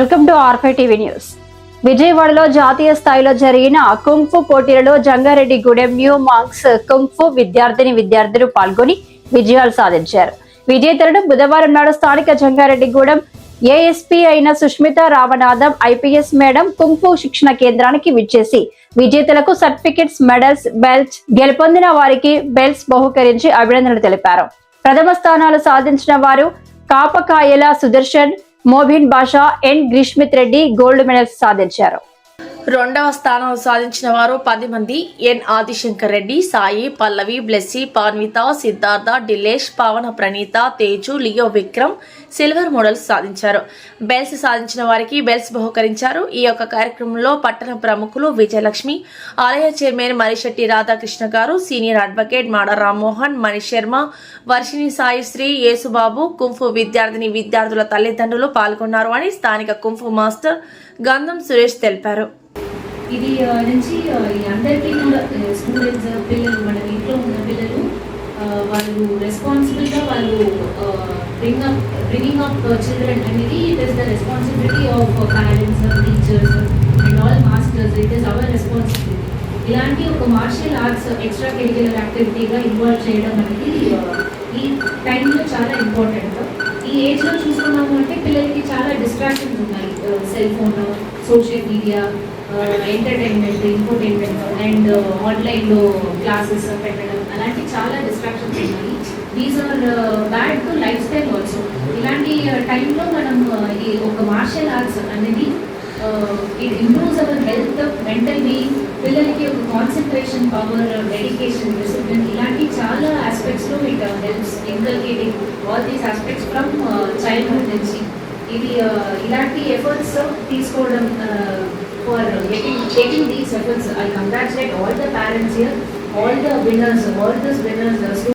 Welcome to ఆర్ఫై TV news. విజయవాడలో జాతీయ స్థాయిలో జరిగిన కుంఫు పోటీలలో Jangareddy Gudem new monks kung fu విద్యార్థిని విద్యార్థులు పాల్గొని విజయాలు సాధించారు. విజేతలను బుధవారం నాడు స్థానిక జంగారెడ్డిగూడెం ఏఎస్పీ అయిన Sushmitha Ramanatham IPS madam kung fu శిక్షణ కేంద్రానికి విచ్చేసి విజేతలకు సర్టిఫికెట్స్ మెడల్స్ బెల్ట్స్ గెలుపొందిన వారికి బెల్ట్స్ బహుకరించి అభినందనలు తెలిపారు. ప్రథమ స్థానాలు సాధించిన వారు Kapakayala Sudarshan Mobin Basha N Greeshmith Reddy gold medals సాధించారు. రెండవ స్థానం సాధించిన వారు పది మంది. ఎన్. Adi Shankar Reddy Sai Pallavi Blessy Panvitha Siddhartha Dilesh Pavana Praneetha Teju Leo Vikram silver medals సాధించారు. బెల్స్ సాధించిన వారికి బెల్స్ బహుకరించారు. ఈ యొక్క కార్యక్రమంలో పట్టణ ప్రముఖులు విజయలక్ష్మి ఆలయ చైర్మన్ మరిశెట్టి రాధాకృష్ణ గారు senior advocate Mada Rammohan Manish Sharma Varshini Saisri Yesubabu kung fu విద్యార్థిని విద్యార్థుల తల్లిదండ్రులు పాల్గొన్నారు అని స్థానిక కుంఫు మాస్టర్ గంధం సురేష్ తెలిపారు. ఇది నుంచి అందరికీ కూడా స్టూడెంట్స్ పిల్లలు మన ఇంట్లో ఉన్న పిల్లలు వాళ్ళు రెస్పాన్సిబుల్గా వాళ్ళు bring up bringing up children అనేది it is the responsibility of parents teachers and all masters it is our responsibility ఇలాంటి ఒక మార్షల్ ఆర్ట్స్ ఎక్స్ట్రా కరిక్యులర్ యాక్టివిటీగా ఇన్వాల్వ్ చేయడం అనేది ఈ టైంలో చాలా ఇంపార్టెంట్ ఈ ఏజ్లో చూసుకున్నాము అంటే పిల్లలకి చాలా డిస్ట్రాక్షన్స్ ఉన్నాయి. Cell phone social media entertainment infotainment and ఆన్లైన్లో క్లాసెస్ పెట్టడం. అలాంటి చాలా డిస్ట్రాక్షన్స్ ఉన్నాయి. These are bad to lifestyle also ఇలాంటి టైంలో మనం ఈ ఒక మార్షల్ ఆర్ట్స్ అనేది it improves our health mental being పిల్లలకి ఒక కాన్సన్ట్రేషన్ పవర్ డెడికేషన్ డిసిప్లిన్ ఇలాంటి చాలా ఆస్పెక్ట్స్లో it helps inculcating all these aspects from childhood నుంచి. ఇది uh, ఇలాంటి ఎఫర్ట్స్ తీసుకోవడం for getting taking these efforts I congratulate all the parents here all the winners all this winners